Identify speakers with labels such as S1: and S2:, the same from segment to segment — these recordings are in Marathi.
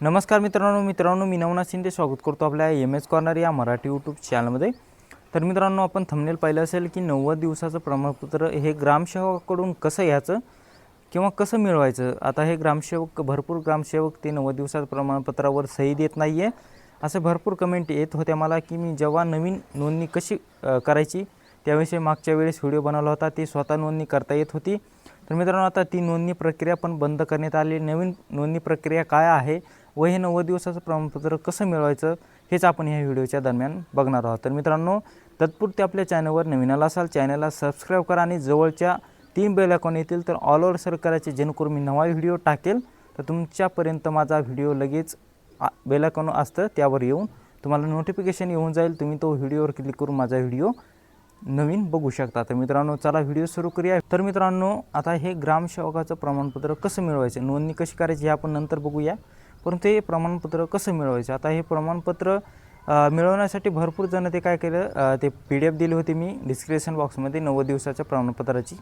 S1: नमस्कार मित्रांनो मित्रांनो मी नवनाथ शिंदे स्वागत करतो आपल्या एम एस कॉर्नर या मराठी यूट्यूब चॅनलमध्ये तर मित्रांनो आपण थंबनेल पाहिलं असेल की नव्वद दिवसाचं प्रमाणपत्र हे ग्रामसेवकाकडून कसं घ्यायचं किंवा कसं मिळवायचं? आता हे ग्रामसेवक भरपूर ग्रामसेवक ते नव्वद दिवसाचं प्रमाणपत्रावर सही देत नाही आहे असे भरपूर कमेंट येत होत्या मला की मी जेव्हा नवीन नोंदणी कशी करायची त्याविषयी मागच्या वेळेस व्हिडिओ बनवला होता ती स्वतः नोंदणी करता येत होती. तर मित्रांनो आता ती नोंदणी प्रक्रिया पण बंद करण्यात आली. नवीन नोंदणी प्रक्रिया काय आहे? व हे नव्वद दिवसाचं प्रमाणपत्र कसं मिळवायचं? हेच आपण ह्या व्हिडिओच्या दरम्यान बघणार आहोत. तर मित्रांनो तत्पुरते आपल्या चॅनलवर नवीन आला असाल चॅनलला सबस्क्राईब करा आणि जवळच्या तीन बेल अकाउंट येतील तर ऑल ओव्हर सर करायचे जेणेकरून मी नवा व्हिडिओ टाकेल. तर तुमच्यापर्यंत माझा व्हिडिओ लगेच बेल अकाउंट असतं त्यावर येऊन तुम्हाला नोटिफिकेशन येऊन जाईल. तुम्ही तो व्हिडिओवर क्लिक करून माझा व्हिडिओ नवीन बघू शकता. तर मित्रांनो चला व्हिडिओ सुरू करूया. तर मित्रांनो आता हे ग्रामसेवकाचं प्रमाणपत्र कसं मिळवायचं? नोंदणी कशी करायची हे आपण नंतर बघूया. परंतु हे प्रमाणपत्र कसं मिळवायचं? आता हे प्रमाणपत्र मिळवण्यासाठी भरपूर जण ते काय केलं ते पी डी एफ दिली होती मी. डिस्क्रिप्शन बॉक्समध्ये नव्वद दिवसाच्या प्रमाणपत्राची.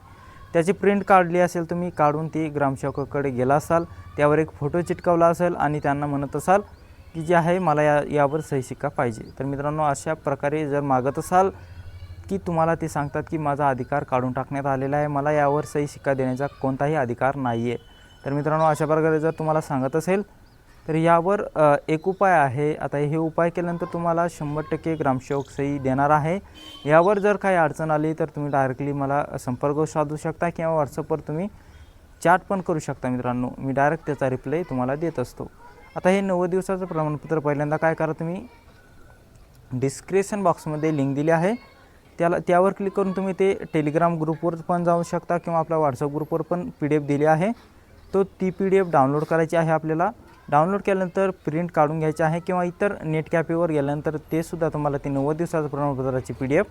S1: त्याची प्रिंट काढली असेल तुम्ही काढून ती ग्रामसेवकाकडे गेला असाल. त्यावर एक फोटो चिटकावला असेल आणि त्यांना म्हणत असाल की जे आहे मला या यावर सही शिक्का पाहिजे. तर मित्रांनो अशा प्रकारे जर मागत असाल की तुम्हाला ते सांगतात की माझा अधिकार काढून टाकण्यात आलेला आहे. मला यावर सही शिक्का देण्याचा कोणताही अधिकार नाही आहे तर मित्रांनो अशा प्रकारे जर तुम्हाला सांगत असेल तर यावर एक उपाय आहे. आता हे उपाय केल्यानंतर तुम्हाला शंभर टक्के ग्रामसेवक सही देणार आहे. यावर जर काही अडचण आली तर तुम्ही डायरेक्टली मला संपर्क साधू शकता किंवा व्हॉट्सअपवर तुम्ही चॅट पण करू शकता मित्रांनो. मी डायरेक्ट त्याचा रिप्लाय तुम्हाला देत असतो. आता हे नव्वद दिवसाचं प्रमाणपत्र पहिल्यांदा काय करा तुम्ही? डिस्क्रिप्शन बॉक्समध्ये लिंक दिली आहे. त्याला त्यावर क्लिक करून तुम्ही ते टेलिग्राम ग्रुपवर पण जाऊ शकता किंवा आपल्या व्हॉट्सअप ग्रुपवर पण पी डी एफ दिली आहे. तो ती पी डी एफ डाउनलोड करायची आहे आपल्याला. डाउनलोड केल्यानंतर प्रिंट काढून घ्यायची आहे किंवा इतर नेट कॅफेवर गेल्यानंतर ते सुद्धा तुम्हाला ती नव्वद दिवसाचं प्रमाणपत्राची पी डी एफ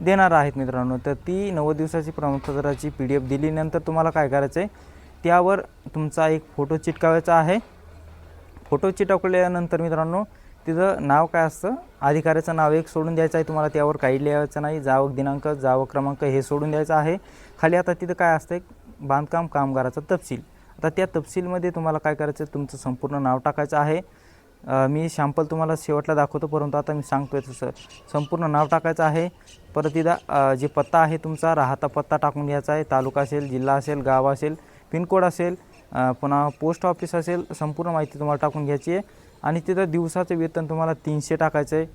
S1: देणार आहेत मित्रांनो. तर ती नव्वद दिवसाची प्रमाणपत्राची पी डी एफ दिल्यानंतर तुम्हाला काय करायचं आहे? त्यावर तुमचा एक फोटो चिटकावायचा आहे. फोटो चिटकल्यानंतर मित्रांनो तिथं नाव काय असतं? अधिकाऱ्याचं नाव एक सोडून द्यायचं आहे. तुम्हाला त्यावर काही लिहायचं नाही. जावक दिनांक जावक क्रमांक हे सोडून द्यायचं आहे. खाली आता तिथं काय असतं? एक बांधकाम कामगाराचा तपशील. आता त्या तपशीलमध्ये तुम्हाला काय करायचं आहे? तुमचं संपूर्ण नाव टाकायचं आहे. मी शॅम्पल तुम्हाला शेवटला दाखवतो परंतु आता मी सांगतो आहे तसं. संपूर्ण नाव टाकायचं आहे. परत तिथं जे पत्ता आहे तुमचा राहता पत्ता टाकून घ्यायचा आहे. तालुका असेल जिल्हा असेल गाव असेल पिनकोड असेल पुन्हा पोस्ट ऑफिस असेल संपूर्ण माहिती तुम्हाला टाकून घ्यायची आहे. आणि तिथं दिवसाचं वेतन तुम्हाला तीनशे टाकायचं आहे.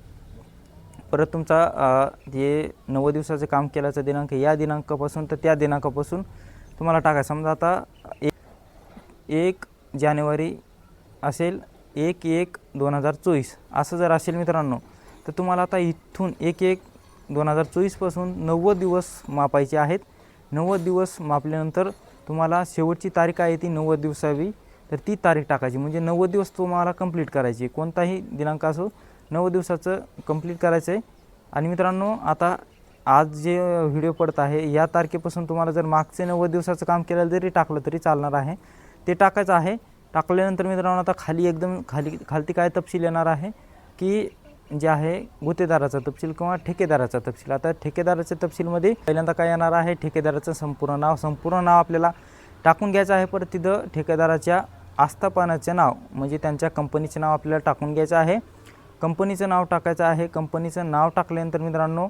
S1: परत तुमचा जे नव्वद दिवसाचं काम केल्याचा दिनांक या दिनांकापासून तर त्या दिनांकापासून तुम्हाला टाकायचं. समजा आता एक एक जानेवारी असेल एक एक दोन हजार चोवीस. असं जर असेल मित्रांनो तर तुम्हाला आता इथून एक एक दोन हजार चोवीसपासून नव्वद दिवस मापायचे आहेत. नव्वद दिवस मापल्यानंतर तुम्हाला शेवटची तारीख आहे ती नव्वद दिवसावी. तर ती तारीख टाकायची. म्हणजे नव्वद दिवस तुम्हाला कंप्लीट करायची. कोणताही दिनांक असो नव्वद दिवसाचं कंप्लीट करायचं आहे आणि मित्रांनो आता आज जे व्हिडिओ पडत आहे या तारखेपासून तुम्हाला जर मागचे नव्वद दिवसाचं काम केलं जरी टाकलं तरी चालणार आहे. ते टाकायचं आहे. टाकल्यानंतर मित्रांनो आता खाली एकदम खाली खालती काय तपशील येणार आहे? की जे आहे गुत्तेदाराचा तपशील किंवा ठेकेदाराचा तपशील. आता ठेकेदाराच्या तपशीलमध्ये पहिल्यांदा काय येणार आहे? ठेकेदाराचं संपूर्ण नाव. संपूर्ण नाव आपल्याला टाकून घ्यायचं आहे. परत तिथं ठेकेदाराच्या आस्थापनाचे नाव म्हणजे त्यांच्या कंपनीचे नाव आपल्याला टाकून घ्यायचं आहे. कंपनीचं नाव टाकायचं आहे. कंपनीचं नाव टाकल्यानंतर मित्रांनो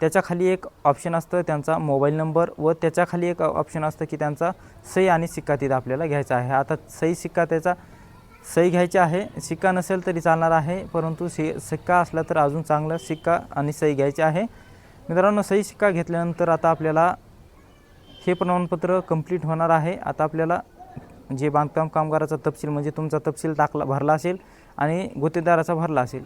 S1: त्याच्याखाली एक ऑप्शन असतं त्यांचा मोबाईल नंबर व त्याच्याखाली एक ऑप्शन असतं की त्यांचा सही आणि सिक्का तिथं आपल्याला घ्यायचा आहे. आता सही सिक्का त्याचा सही घ्यायची आहे. सिक्का नसेल तरी चालणार आहे परंतु सि सिक्का असला तर अजून चांगलं सिक्का आणि सही घ्यायची आहे. मित्रांनो सही सिक्का घेतल्यानंतर आता आपल्याला हे प्रमाणपत्र कंप्लीट होणार आहे. आता आपल्याला म्हणजे जे बांधकाम कामगाराचा तपशील म्हणजे तुमचा तपशील टाकला भरला असेल आणि गुत्तेदाराचा भरला असेल.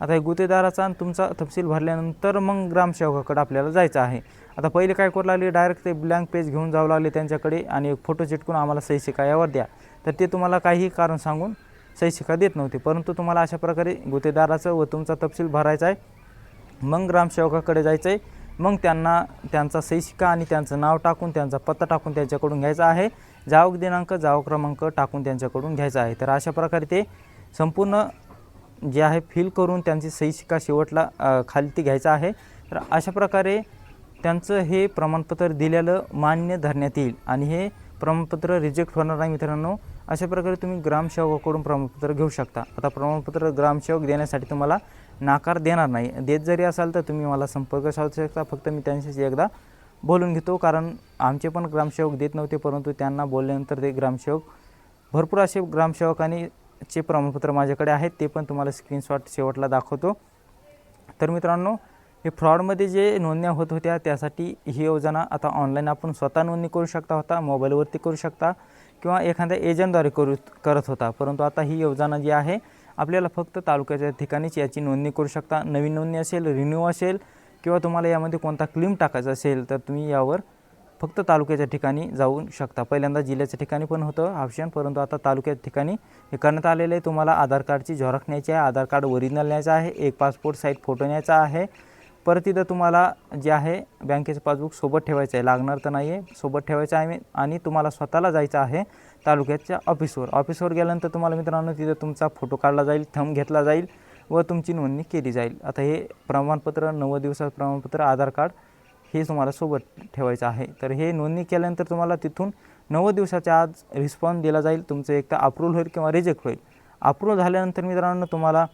S1: आता हे गुत्तेदाराचा आणि तुमचा तपशील भरल्यानंतर मग ग्रामसेवकाकडे आपल्याला जायचं आहे. आता पहिले काय करू लागले? डायरेक्ट ते ब्लँक पेज घेऊन जावं लागले त्यांच्याकडे आणि एक फोटो चिटकून आम्हाला सही शिका यावर द्या. तर ते तुम्हाला काहीही कारण सांगून सही शिका देत नव्हते. परंतु तुम्हाला अशा प्रकारे गुत्तेदाराचं व तुमचा तपशील भरायचा आहे. मग ग्रामसेवकाकडे जायचं आहे मग त्यांना त्यांचा सही शिका आणि त्यांचं नाव टाकून त्यांचा पत्ता टाकून त्यांच्याकडून घ्यायचा आहे. जावक दिनांक जावक क्रमांक टाकून त्यांच्याकडून घ्यायचा आहे. तर अशा प्रकारे ते संपूर्ण जे आहे फिल करून त्यांची सही शिक्का शेवटला खाली ती घ्यायचा आहे. तर अशा प्रकारे त्यांचं हे प्रमाणपत्र दिलेलं मान्य धरण्यात येईल आणि हे प्रमाणपत्र रिजेक्ट होणार नाही मित्रांनो. अशा प्रकारे तुम्ही ग्रामसेवकाकडून प्रमाणपत्र घेऊ शकता. आता प्रमाणपत्र ग्रामसेवक देण्यासाठी तुम्हाला नाकार देणार नाही. देत जरी असाल तर तुम्ही मला संपर्क साधू शकता. फक्त मी त्यांच्याशी एकदा बोलून घेतो कारण आमचे पण ग्रामसेवक देत नव्हते परंतु त्यांना बोलल्यानंतर ते ग्रामसेवक भरपूर असे ग्रामसेवकांनी चे प्रमाणपत्र माझ्याकडे आहेत ते पण तुम्हाला स्क्रीनशॉट शेवटला दाखवतो. तर मित्रांनो हे फ्रॉडमध्ये जे नोंदण्या होत होत्या त्यासाठी ही योजना आता ऑनलाईन आपण स्वतः नोंदणी करू शकता होता मोबाईलवरती करू शकता किंवा एखाद्या एजंटद्वारे करू करत होता. परंतु आता ही योजना जी आहे आपल्याला फक्त तालुक्याच्या ठिकाणीच याची नोंदणी करू शकता. नवीन नोंदणी असेल रिन्यू असेल किंवा तुम्हाला यामध्ये कोणता क्लीम टाकायचा असेल तर तुम्ही यावर फक्त तालुक्याच्या ठिकाणी जाऊ शकता. पहिल्यांदा जिल्ह्याच्या ठिकाणी पण होतं ऑप्शन परंतु आता तालुक्याच्या ठिकाणी हे करण्यात आलेलं आहे. तुम्हाला आधार कार्डची झेरॉक्स न्यायची आहे आधार कार्ड ओरिजिनल न्यायचं आहे एक पासपोर्ट साईज फोटो न्यायचा आहे. परत तिथं तुम्हाला जे आहे बँकेचं पासबुक सोबत ठेवायचं आहे. लागणार तर नाही आहे सोबत ठेवायचं आहे आणि तुम्हाला स्वतःला जायचं आहे तालुक्याच्या ऑफिसवर ऑफिसवर गेल्यानंतर तुम्हाला मित्रांनो तिथं तुमचा फोटो काढला जाईल थंब घेतला जाईल. व तुमची नोंदणी केली जाईल. आता हे प्रमाणपत्र नव्वद दिवसाचं प्रमाणपत्र आधार कार्ड हे तुम्हाला सोबत ठेवायचं आहे. तर हे नोंदणी केल्यानंतर तुम्हाला तिथून नव्वद दिवसाच्या आज रिस्पॉन्स दिला जाईल. तुमचं एक तर अप्रूव्हल होईल किंवा रिजेक्ट होईल. अप्रूव्ह झाल्यानंतर मित्रांनो तुम्हाला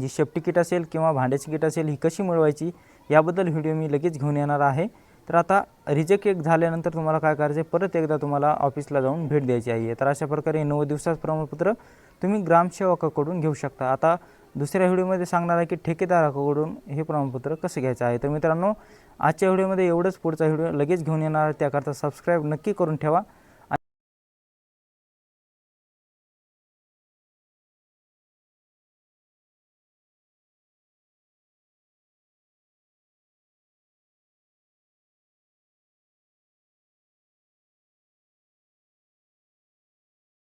S1: जी शेफ्टी किट असेल किंवा भांड्याची किट असेल ही कशी मिळवायची याबद्दल व्हिडिओ मी लगेच घेऊन येणार आहे. तर आता रिजेक्ट एक झाल्यानंतर तुम्हाला काय करायचं आहे? परत एकदा तुम्हाला ऑफिसला जाऊन भेट द्यायची आहे. तर अशा प्रकारे नऊ दिवसाचं प्रमाणपत्र तुम्ही ग्रामसेवकाकडून घेऊ शकता. आता दुसऱ्या व्हिडिओमध्ये सांगणार आहे की ठेकेदाराकडून हे प्रमाणपत्र कसं घ्यायचं आहे. तर मित्रांनो आजच्या व्हिडिओमध्ये एवढंच. पुढचा व्हिडिओ लगेच घेऊन येणार. आहे त्याकरता सबस्क्राईब नक्की करून ठेवा.